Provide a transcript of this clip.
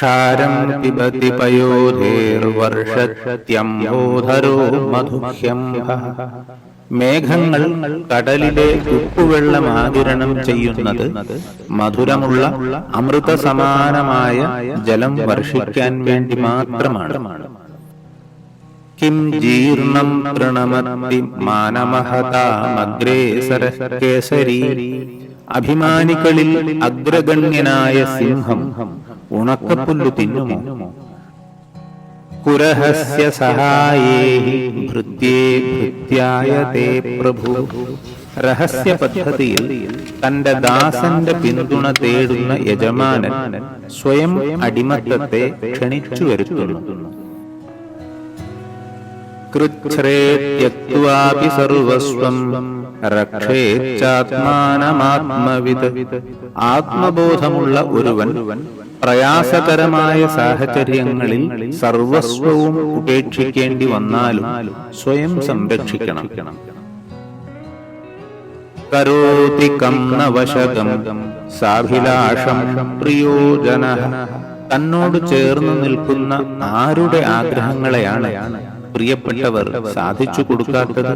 क्षारं पिबति पयोधेर्वर्षत्यम्बोधरो മധുഹ്യംഭ മേഘങ്ങൾ കടലിലെ ഉപ്പുവെള്ളം ആകിരണം ചെയ്യുന്നത് മധുരമുള്ള അമൃത സമാനമായ ജലം വർഷിക്കാൻ വേണ്ടി മാത്രമാണ് കിം ജീർണം തൃണമത്തി മാനമഹതാമഗ്രേസര കേസരി അഭിമാനികളിൽ അഗ്രഗണ്യനായ സിംഹം ഉണക്കപ്പുല്ലു തിന്നുമോ? കുരഹസ്യ സഹായേഹി ഭൃത്യേ ഭൃത്യായ തേ പ്രഭു. രഹസ്യ പദ്ധതിയിൽ തന്റെ ദാസന്റെ പിന്തുണ തേടുന്ന യജമാനൻ സ്വയം അടിമത്തത്തെ ക്ഷണിച്ചു വരുത്തുന്നു സർവസ്വം രക്ഷേച്ചാത്മാനമാത്മവിത് ആത്മബോധമുള്ള ഒരുവൻ പ്രയാസകരമായ സാഹചര്യങ്ങളിൽ സർവസ്വവും ഉപേക്ഷിക്കേണ്ടി വന്നാലും സ്വയം സംരക്ഷിക്കണം. കരോതി കം നവശകം സാഭിലാഷം പ്രിയോജന തന്നോട് ചേർന്ന് നിൽക്കുന്ന ആരുടെ ആഗ്രഹങ്ങളെയാണ് പ്രിയപ്പെട്ടവർ സാധിച്ചു കൊടുക്കാത്തത്